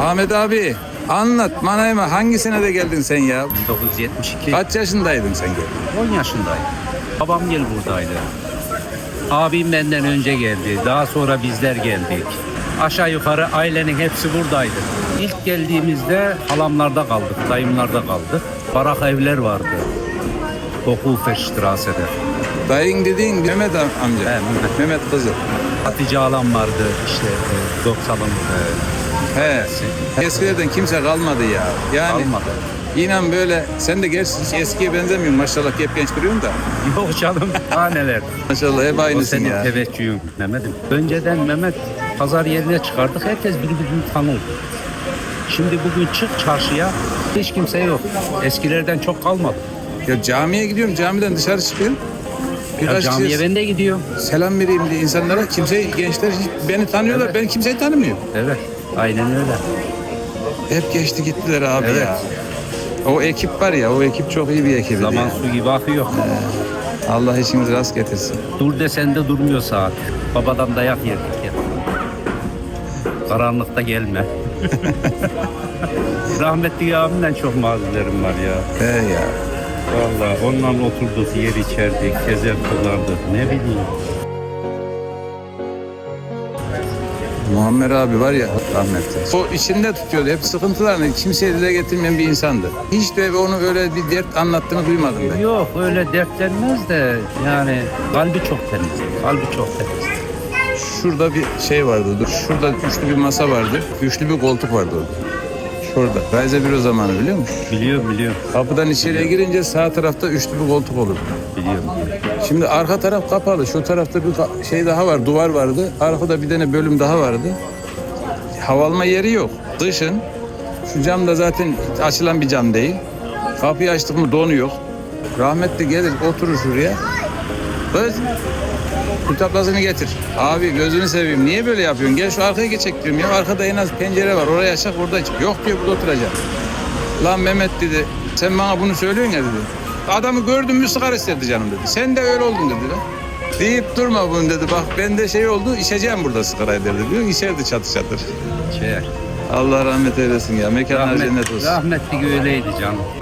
Ahmet abi anlat Manayma hangisine de geldin sen ya? 1972. Kaç yaşındaydın sen geldin? 10 yaşındayım. Babam gel buradaydı. Abim benden önce geldi. Daha sonra bizler geldik. Aşağı yukarı ailenin hepsi buradaydı. İlk geldiğimizde halamlarda kaldık, dayımlarda kaldık. Barak evler vardı. Okulfestrasede. Dayın dediğin Mehmet am- amca. He, Mehmet. Mehmet kızı. Hatice Alam vardı işte e, Doksal'ın e, He. Eskilerden kimse kalmadı ya. Yani Kalmadı. inan böyle sen de gerçi hiç eskiye benzemiyorsun maşallah hep genç duruyorsun da. Yok canım daha neler. Maşallah hep O aynısın senin ya. teveccühün Mehmet'im. Önceden Mehmet pazar yerine çıkardık. Herkes birbirini tanır. Şimdi bugün çık çarşıya hiç kimse yok. Eskilerden çok kalmadı. Ya camiye gidiyorum camiden dışarı çıkıyorum. Ya Birkaç camiye kişi ben de gidiyorum. selam vereyim diye insanlara kimse gençler hiç beni tanıyorlar ben kimseyi tanımıyorum. Evet. Aynen öyle. Hep geçti gittiler abi Evet. ya. O ekip var ya o ekip çok iyi bir ekip. Zaman su gibi akıyor. Allah işiniz rast getirsin. Dur desen de durmuyor saat. Babadan dayak yedik ya. Karanlıkta gelme. Rahmetli abimden çok mazilerim var ya. He ya. Vallahi onunla oturduk, yer içerdik, gezer kılardık. Ne bileyim. Muammer abi var ya rahmetli. O içinde tutuyordu. Hep sıkıntılarını kimseye dile getirmeyen bir insandı. Hiç de onu öyle bir dert anlattığını duymadım ben. Yok öyle dertlenmez de yani kalbi çok temiz. Kalbi çok temiz. Şurada bir şey vardı. Dur. Şurada üçlü bir masa vardı. Üçlü bir koltuk vardı orada. Şurada. Raize büro zamanı biliyor musun? Biliyorum biliyorum. Kapıdan içeriye girince sağ tarafta üçlü bir koltuk olur. Biliyorum. Şimdi arka taraf kapalı. Şu tarafta bir şey daha var. Duvar vardı. Arkada bir tane bölüm daha vardı. Havalma yeri yok. Dışın. Şu cam da zaten açılan bir cam değil. Kapıyı açtık mı donuyor. Rahmetli gelir oturur şuraya. Kız Kül tablasını getir. Abi gözünü seveyim. Niye böyle yapıyorsun? Gel şu arkaya geçecek diyorum ya. Arkada en az pencere var. Oraya açak orada iç. Yok diyor burada oturacağım. Lan Mehmet dedi. Sen bana bunu söylüyorsun ya dedi. Adamı gördün mü sigara istedi canım dedi. Sen de öyle oldun dedi lan. Deyip durma bunu dedi. Bak bende şey oldu içeceğim burada sigarayı dedi diyor. İçerdi çatı çatır. Şey, Allah rahmet eylesin ya. Mekanlar rahmet, cennet olsun. rahmetli öyleydi canım.